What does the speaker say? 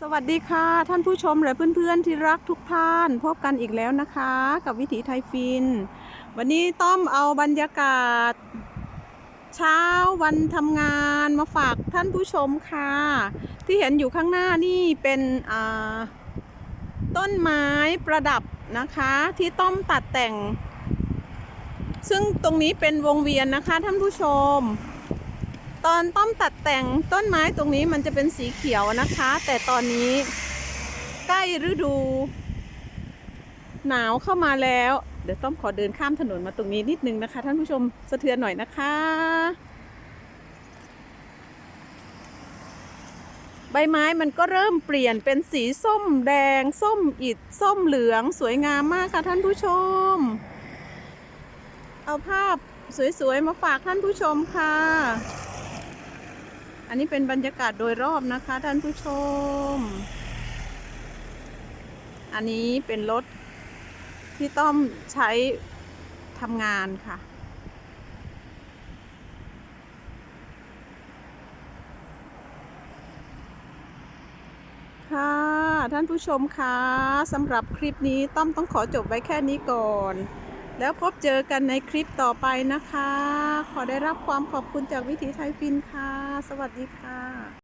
สวัสดีค่ะ ท่านผู้ชมและเพื่อนๆที่รักทุกท่าน พบกันอีกแล้วนะคะ กับวิถีไทยฟิน วันนี้ต้อมเอาบรรยากาศ เช้าวันทำงานมาฝากท่านผู้ชมค่ะ ที่เห็นอยู่ข้างหน้านี่เป็นต้นไม้ประดับนะคะ ที่ต้อมตัดแต่ง ซึ่งตรงนี้เป็นวงเวียนนะคะท่านผู้ชม ตอนต้อมตัดแต่งต้นไม้ตรงนี้มันจะเป็นสีเขียวนะคะ แต่ตอนนี้ใกล้ฤดู หนาวเข้ามาแล้ว เดี๋ยวต้อมขอเดินข้ามถนนมาตรงนี้นิดนึงนะคะ ท่านผู้ชมสะเทือนหน่อยนะคะ ใบไม้มันก็เริ่มเปลี่ยนเป็นสีส้มแดง ส้มอิดส้มเหลืองสวยงามมากค่ะท่านผู้ชม เอาภาพสวยๆ มาฝากท่านผู้ชมค่ะ อันนี้เป็นบรรยากาศโดยรอบนะคะท่านผู้ชม อันนี้เป็นรถที่ต้อมใช้ทำงานค่ะ ค่ะท่านผู้ชมคะสำหรับคลิปนี้ต้อมต้องขอจบไว้แค่นี้ก่อน แล้วพบเจอกันในคลิปต่อไปนะคะ ขอได้รับความขอบคุณจากวิถีไทยฟินค่ะ สวัสดีค่ะ